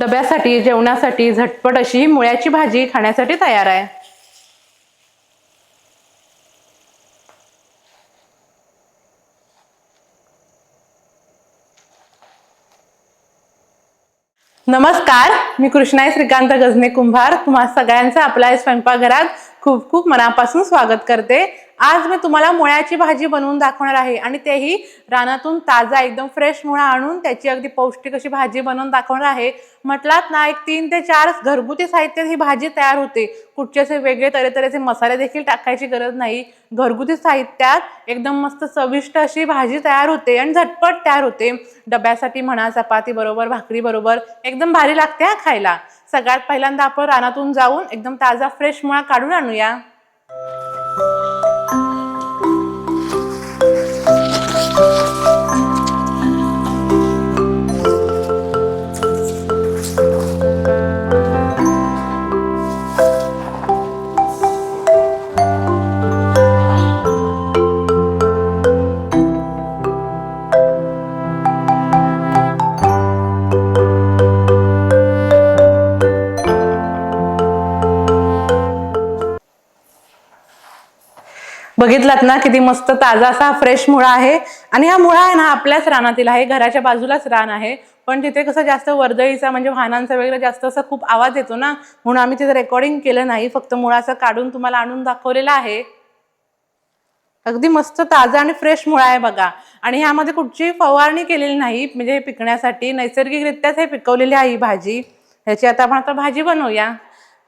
डब्यासाठी जेवणासाठी झटपट अशी मुळ्याची भाजी खाण्यासाठी तयार आहे. नमस्कार मी कृष्णाई श्रीकांत गजने कुंभार. तुम्हा सगळ्यांचं आपल्या स्वयंपाकघरात खूप खूप मनापासून स्वागत करते. आज मी तुम्हाला मुळ्याची भाजी बनवून दाखवणार आहे आणि तेही रानातून ताजा एकदम फ्रेश मुळा आणून त्याची अगदी पौष्टिक अशी भाजी बनवून दाखवणार आहे. म्हटलात ना एक तीन ते चार घरगुती साहित्यात ही भाजी तयार होते. कुठचे असे वेगळे तऱ्हेतऱ्हेचे मसाले देखील टाकायची गरज नाही. घरगुती साहित्यात एकदम मस्त चविष्ट अशी भाजी तयार होते आणि झटपट तयार होते. डब्यासाठी म्हणा चपाती बरोबर भाकरी बरोबर एकदम भारी लागते हा खायला. सगळ्यात पहिल्यांदा आपण रानातून जाऊन एकदम ताजा फ्रेश मुळा काढून आणूया. बघितलात ना किती मस्त ताजा असा फ्रेश मुळा आहे. आणि हा मुळा आहे ना आपल्याच रानातील आहे घराच्या बाजूलाच रान आहे. पण तिथे कसं जास्त वर्दळीचा म्हणजे वाहनांचा वगैरे जास्त असा खूप आवाज येतो ना म्हणून आम्ही तिथे रेकॉर्डिंग केलं नाही. फक्त मुळा असं काढून तुम्हाला आणून दाखवलेला आहे. अगदी मस्त ताजा आणि फ्रेश मुळा आहे बघा. आणि ह्यामध्ये कुठची फवारणी केलेली नाही म्हणजे हे पिकण्यासाठी. नैसर्गिकरित्याच हे पिकवलेली आहे ही भाजी. ह्याची आता आपण आता भाजी बनवूया.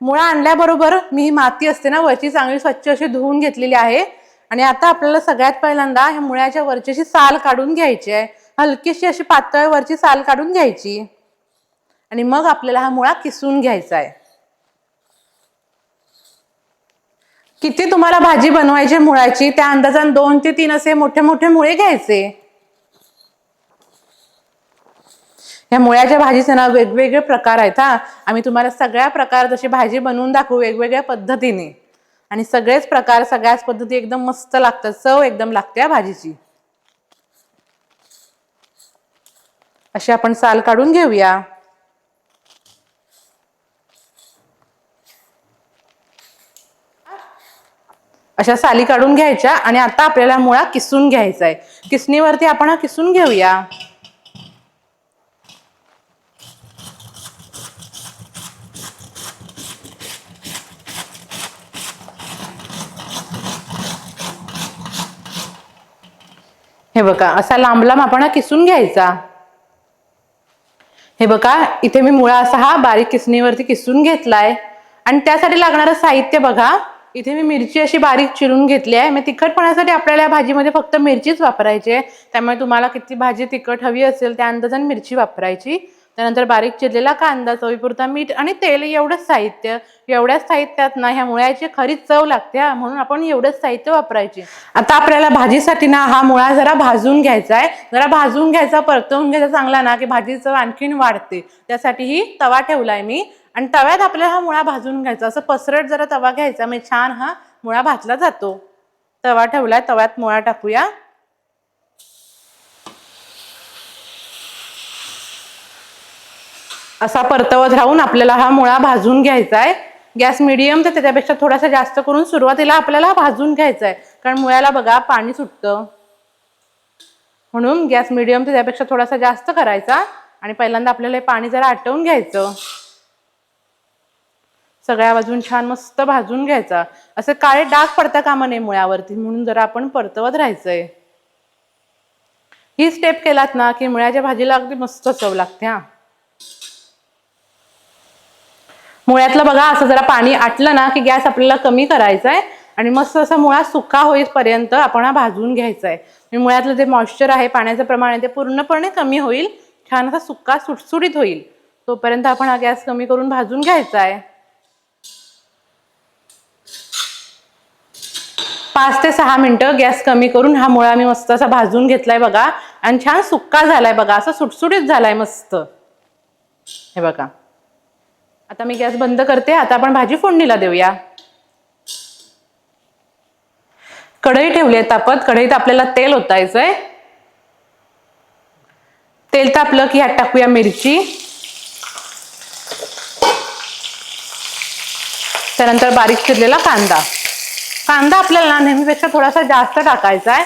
मुळा आणल्याबरोबर मी ही माती असते ना वरची चांगली स्वच्छ अशी धुवून घेतलेली आहे. आणि आता आपल्याला सगळ्यात पहिल्यांदा ह्या मुळ्याच्या वरच्याशी साल काढून घ्यायची आहे. हलकीशी अशी पातळ वरची साल काढून घ्यायची. आणि मग आपल्याला हा मुळा किसून घ्यायचा आहे. किती तुम्हाला भाजी बनवायची मुळाची त्या अंदाजान दोन ते तीन असे मोठे मोठे मुळे घ्यायचे. या मुळ्याच्या भाजीचे ना वेगवेगळे प्रकार आहेत हा. आम्ही तुम्हाला सगळ्या प्रकार जशी भाजी बनवून दाखवू वेगवेगळ्या पद्धतीने. आणि सगळेच प्रकार सगळ्याच पद्धती एकदम मस्त लागतात. चव एकदम लागते या भाजीची. अशी आपण साल काढून घेऊया. अशा साली काढून घ्यायच्या आणि आता आपल्याला मुळा किसून घ्यायचा आहे किसणीवरती आपण हा किसून घेऊया. हे बघा असा लांब लांब आपण हा किसून घ्यायचा. हे बघा इथे मी मुळा असा हा बारीक किसणीवरती किसून घेतलाय. आणि त्यासाठी लागणारं साहित्य बघा इथे मी मिरची अशी बारीक चिरून घेतली आहे. मग तिखटपणासाठी आपल्याला या भाजीमध्ये फक्त मिरचीच वापरायची आहे. त्यामुळे तुम्हाला किती भाजी तिखट हवी असेल त्या अंदाजाने मिरची वापरायची. त्यानंतर बारीक चिरलेला कांदा चवीपुरता मीठ आणि तेल एवढंच साहित्य. एवढ्याच साहित्यात ना ह्या मुळ्याची खरीच चव लागते हा. म्हणून आपण एवढंच साहित्य वापरायचे. आता आपल्याला भाजीसाठी ना हा मुळा जरा भाजून घ्यायचा आहे. जरा भाजून घ्यायचा परतवून घ्यायचा चांगला ना की भाजी चव आणखीन वाढते. त्यासाठी ही तवा ठेवलाय मी. आणि तव्यात आपल्याला हा मुळा भाजून घ्यायचा. असं पसरट जरा तवा घ्यायचा म्हणजे छान हा मुळा भाजला जातो. तवा ठेवलाय तव्यात मुळा टाकूया. असा परतवत राहून आपल्याला हा मुळा भाजून घ्यायचा आहे गॅस मिडियम तर त्याच्यापेक्षा थोडासा जास्त करून सुरुवातीला आपल्याला भाजून घ्यायचा आहे कारण मुळ्याला बघा पाणी सुटतं. म्हणून गॅस मिडियम तर त्यापेक्षा थोडासा जास्त करायचा आणि पहिल्यांदा आपल्याला हे पाणी जरा आटवून घ्यायचं. सगळ्या बाजून छान मस्त भाजून घ्यायचा. असं काळे डाग पडता कामा नये मुळ्यावरती म्हणून जरा आपण परतवत राहायचंय. ही स्टेप केलात ना की मुळ्याच्या भाजीला अगदी मस्त चव लागते हा. मुळ्यातलं बघा असं जरा पाणी आटलं ना की गॅस आपल्याला कमी करायचा आहे आणि मस्त असा मुळा सुका होईपर्यंत आपण हा भाजून घ्यायचा आहे म्हणजे आणि मुळ्यातलं जे मॉइश्चर आहे पाण्याचं प्रमाण आहे ते पूर्णपणे कमी होईल. छान असा सुका सुटसुटीत होईल. तोपर्यंत आपण हा गॅस कमी करून भाजून घ्यायचा आहे पाच ते सहा मिनटं गॅस कमी करून हा मुळा मी मस्त असा भाजून घेतलाय बघा. आणि छान सुक्का झालाय बघा असा सुटसुटीत झालाय मस्त. हे बघा. आता मी गॅस बंद करते आता आपण भाजी फोडणीला देऊया. कढई ठेवली आहे तापत कढईत आपल्याला तेल ओतायचंय. तेल तापलं की ह्यात टाकूया मिरची. त्यानंतर बारीक चिरलेला कांदा. कांदा आपल्याला नेहमीपेक्षा थोडासा जास्त टाकायचा आहे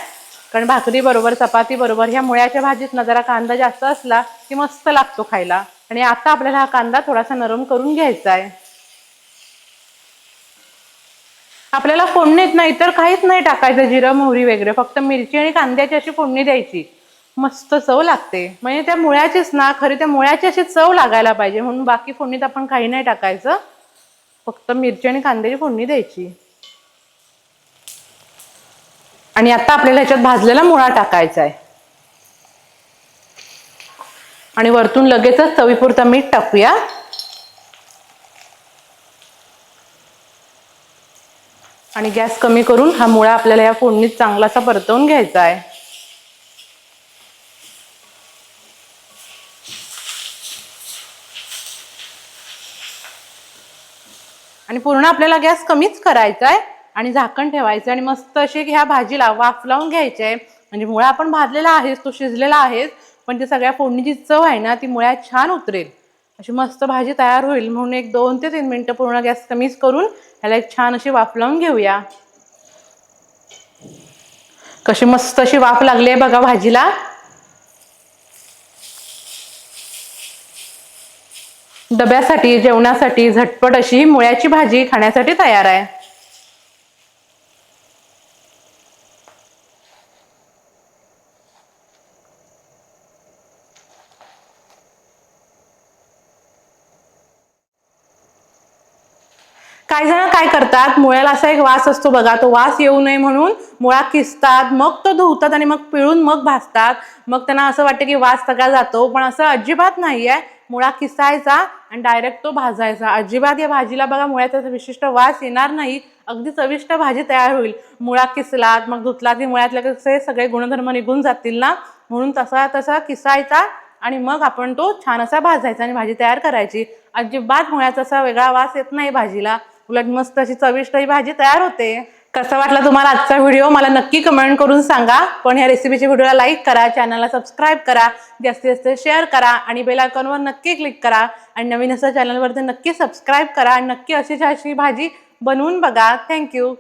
कारण भाकरी बरोबर चपाती बरोबर ह्या मुळ्याच्या भाजीत ना जरा कांदा जास्त असला की मस्त लागतो खायला. आणि आता आपल्याला हा कांदा थोडासा नरम करून घ्यायचा आहे आपल्याला फोडणीत नाही तर काहीच नाही टाकायचं जिरं मोहरी वगैरे फक्त मिरची आणि कांद्याची अशी फोडणी द्यायची. मस्त चव लागते. म्हणजे त्या मुळ्याचीच ना खरी त्या मुळ्याची अशी चव लागायला पाहिजे. म्हणून बाकी फोडणीत आपण काही नाही टाकायचं. फक्त मिरची आणि कांद्याची फोडणी द्यायची. आणि आता आपल्याला ह्याच्यात भाजलेला मुळा टाकायचा आहे आणि वरतून लगेचच चवीपुरता मीठ टाकूया. आणि गॅस कमी करून हा मुळा आपल्याला या फोडणीत चांगलासा परतवून घ्यायचा आहे. आणि पूर्ण आपल्याला गॅस कमीच करायचा आहे. आणि झाकण ठेवायचं आणि मस्त अशी ह्या भाजीला वाफ लावून घ्यायची. आहे म्हणजे मुळा आपण भाजलेला आहेच तो शिजलेला आहेच पण ती सगळ्या फोडणीची चव आहे ना ती मुळ्यात छान उतरेल. अशी मस्त भाजी तयार होईल म्हणून एक दोन ते तीन मिनटं पूर्ण गॅस कमीच करून ह्याला एक छान अशी वाफ लावून घेऊया. कशी मस्त अशी वाफ लागली आहे बघा भाजीला. डब्यासाठी जेवणासाठी झटपट अशी मुळ्याची भाजी खाण्यासाठी तयार आहे. काही जण काय करतात मुळ्याला असा एक वास असतो बघा तो वास येऊ नये म्हणून मुळा किसतात मग तो धुवतात आणि मग पिळून मग भाजतात. मग त्यांना असं वाटतं की वास सगळा जातो पण असं अजिबात नाही आहे मुळा किसायचा आणि डायरेक्ट तो भाजायचा. अजिबात या भाजीला बघा मुळ्याचा विशिष्ट वास येणार नाही. अगदी चविष्ट भाजी तयार होईल. मुळा किसलात मग धुतला की मुळ्यातले कसे सगळे गुणधर्म निघून जातील ना? म्हणून तसा तसा किसायचा आणि मग आपण तो छान असा भाजायचा आणि भाजी तयार करायची. अजिबात मुळ्याचा असा वेगळा वास येत नाही भाजीला. उलट मस्त अशी चविष्ट ही भाजी तयार होते. कसा वाटला तुम्हाला आजचा व्हिडिओ? मला नक्की कमेंट करून सांगा. पण ह्या रेसिपीच्या व्हिडिओला लाईक करा चॅनलला सबस्क्राईब करा जास्तीत जास्त शेअर करा आणि बेल आयकॉनवर नक्की क्लिक करा. आणि नवीन असं चॅनलवरती नक्की सबस्क्राईब करा. आणि नक्की अशीच अशी भाजी बनवून बघा. थँक्यू